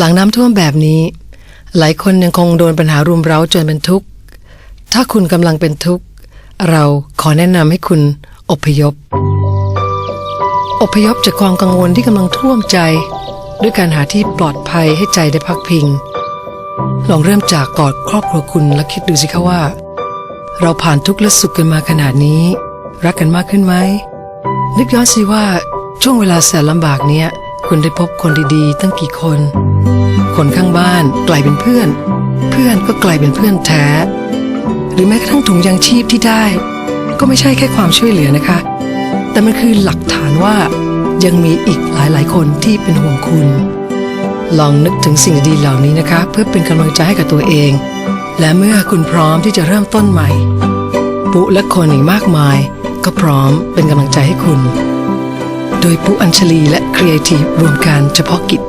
หลังน้ำท่วมแบบนี้ หลายคนยังคงโดนปัญหารุมเร้าจนเป็นทุกข์ ถ้าคุณกำลังเป็นทุกข์ เราขอแนะนำให้คุณอพยพ อพยพจากความกังวลที่กำลังท่วมใจ ด้วยการหาที่ปลอดภัยให้ใจได้พักพิง ลองเริ่มจากกอดครอบครัวคุณและคิดดูสิคะว่า เราผ่านทุกข์และสุขกันมาขนาดนี้ รักกันมากขึ้นไหมนึกย้อนสิว่าช่วงเวลาแสนลำบากเนี้ย คุณได้พบคนดีๆ ตั้งกี่คน คนข้างบ้านกลายเป็นเพื่อน เพื่อนก็กลายเป็นเพื่อนแท้ หรือแม้กระทั่งถุงยางชีพที่ได้ ก็ไม่ใช่แค่ความช่วยเหลือนะคะ แต่มันคือหลักฐานว่ายังมีอีกหลายๆ คนที่เป็นห่วงคุณ ลองนึกถึงสิ่งดีๆเหล่านี้นะคะ เพื่อเป็นกำลังใจให้กับตัวเอง และเมื่อคุณพร้อมที่จะเริ่มต้นใหม่ ปุและคนอีกมากมาย ก็พร้อมเป็นกำลังใจให้คุณ โดยปุอัญชลีและครีเอทีฟรวมการเฉพาะกิจ